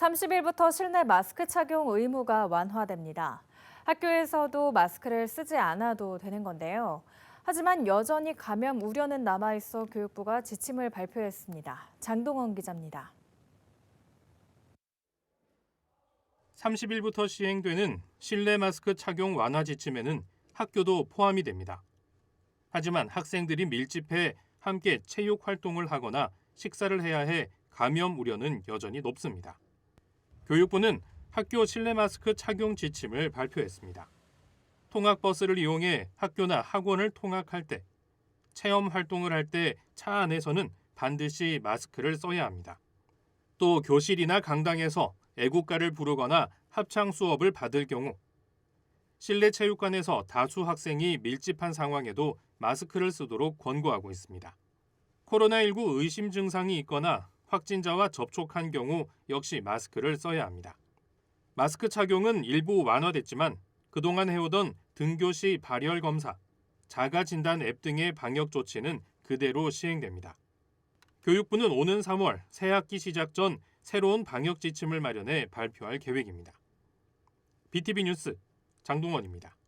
30일부터 실내 마스크 착용 의무가 완화됩니다. 학교에서도 마스크를 쓰지 않아도 되는 건데요. 하지만 여전히 감염 우려는 남아있어 교육부가 지침을 발표했습니다. 장동원 기자입니다. 30일부터 시행되는 실내 마스크 착용 완화 지침에는 학교도 포함이 됩니다. 하지만 학생들이 밀집해 함께 체육 활동을 하거나 식사를 해야 해 감염 우려는 여전히 높습니다. 교육부는 학교 실내 마스크 착용 지침을 발표했습니다. 통학버스를 이용해 학교나 학원을 통학할 때, 체험 활동을 할 때 차 안에서는 반드시 마스크를 써야 합니다. 또 교실이나 강당에서 애국가를 부르거나 합창 수업을 받을 경우 실내 체육관에서 다수 학생이 밀집한 상황에도 마스크를 쓰도록 권고하고 있습니다. 코로나19 의심 증상이 있거나 확진자와 접촉한 경우 역시 마스크를 써야 합니다. 마스크 착용은 일부 완화됐지만 그동안 해오던 등교 시 발열 검사, 자가 진단 앱 등의 방역 조치는 그대로 시행됩니다. 교육부는 오는 3월 새 학기 시작 전 새로운 방역 지침을 마련해 발표할 계획입니다. BTV 뉴스 장동원입니다.